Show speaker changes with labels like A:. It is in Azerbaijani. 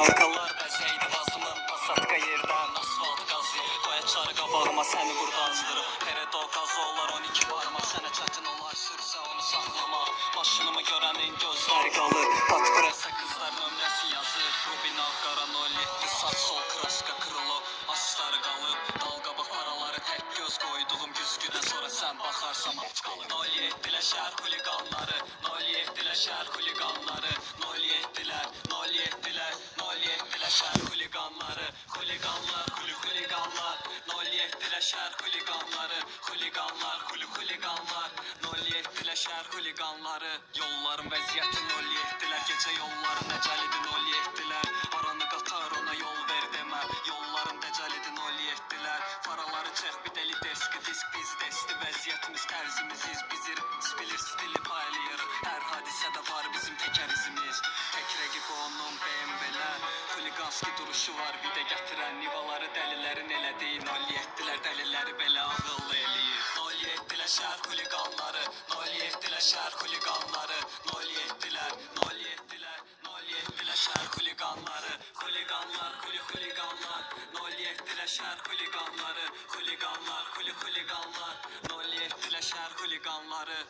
A: Dalgalar da şeydi basımın Basat kayırdan asfalt gazı Koyaçar kabağıma seni buradan azdırım Peredo gazı olar 12 barma Sənə çətin olar sürsə onu saxlama Başınımı görənin gözləri qalır Patpresə qızlar nömrəsi yazır Bu bina qaranol yetti saç sol kraska kırılı Asları qalıb dalga bax paraları tək göz qoyduğum güzgüdə Sonra sən baxarsan aç qalır Nol yetdilə şər huliqanları Nol yetdilə 07-lə şəhər xuliqanları Xuliqanlar xuli xuliqanlar 07-lə şəhər xuliqanları Xuliqanlar xuli xuliqanlar 07-lə şəhər xuliqanları Yolların vəziyyəti 07-lər Gecə yolları nəcəlidir 07-lər Aranı qatar ona yol ver demə Yolların dəcəlidir 07-lər Faraları çək bir deli deski disk biz desti. Vəziyyətimiz tərzimiziz Bizi duruşu var bir də gətirən Nivaları dəlilərin elədiyi 07-lər dəliləri belə ağıllı eləyir 07-lər şəhər xuliqanları 07-lər şəhər xuliqanları 07-lər 07-lər 07-lər şəhər xuliqanları. Xuliqanlar xuli xuliqanlar 07-lər şəhər xuliqanları. Xuliqanlar xuli xuliqanlar 07-lər şəhər xuliqanları